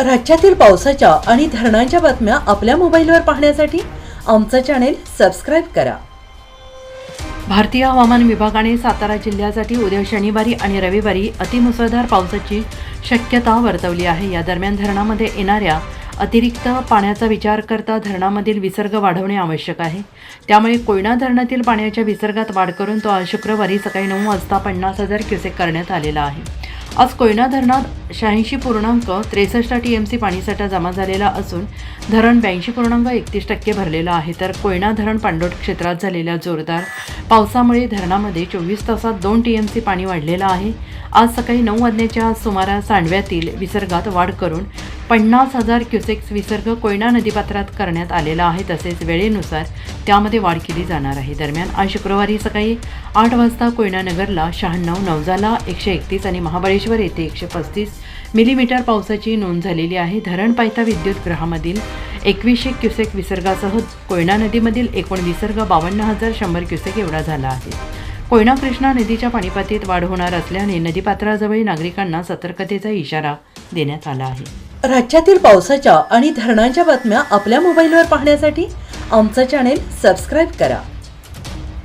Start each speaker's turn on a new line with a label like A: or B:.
A: राज्यातील पावसाच्या आणि धरणांच्या बातम्या आपल्या मोबाईलवर पाहण्यासाठी आमचं चॅनेल सबस्क्राईब करा.
B: भारतीय हवामान विभागाने सातारा जिल्ह्यासाठी उद्या शनिवारी आणि रविवारी अतिमुसळधार पावसाची शक्यता वर्तवली आहे. या दरम्यान धरणामध्ये येणाऱ्या अतिरिक्त पाण्याचा विचार करता धरणामधील विसर्ग वाढवणे आवश्यक आहे. त्यामुळे कोयना धरणातील पाण्याच्या विसर्गात वाढ करून तो आज शुक्रवारी सकाळी नऊ वाजता पन्नास हजार क्युसेक करण्यात आलेला आहे. आज कोयना धरणात शहाऐंशी पूर्णांक त्रेसष्ट टी एम सी पाणीसाठा जमा झालेला असून धरण ब्याऐंशी पूर्णांक एकतीस टक्के भरलेलं आहे. तर कोयना धरण पांडोट क्षेत्रात झालेल्या जोरदार पावसामुळे धरणामध्ये चोवीस तासात दोन टी एम सी पाणी वाढलेलं आहे. आज सकाळी नऊ वाजण्याच्या सुमारास सांडव्यातील विसर्गात वाढ करून पन्नास हजार क्युसेक्स विसर्ग कोयना नदीपात्रात करण्यात आलेला आहे. तसेच वेळेनुसार त्यामध्ये वाढ केली जाणार आहे. दरम्यान आज शुक्रवारी सकाळी आठ वाजता कोयनानगरला शहाण्णव नवजाला एकशे एकतीस आणि महाबळेश्वर येथे एकशे पस्तीस मिलीमीटर पावसाची नोंद झालेली आहे. धरण पायथा विद्युत गृहामधील एकवीसशे क्युसेक विसर्गासह कोयना नदीमधील एकूण विसर्ग बावन्न हजार शंभर क्युसेक एवढा झाला आहे. कोयना कृष्णा नदीच्या पाणीपातीत वाढ होणार असल्याने नदीपात्राजवळील नागरिकांना सतर्कतेचा इशारा देण्यात आला आहे.
A: राज्यातील पावसाच्या आणि धरणांच्या बातम्या आपल्या मोबाईलवर पाहण्यासाठी आमचं चॅनेल सबस्क्राईब करा.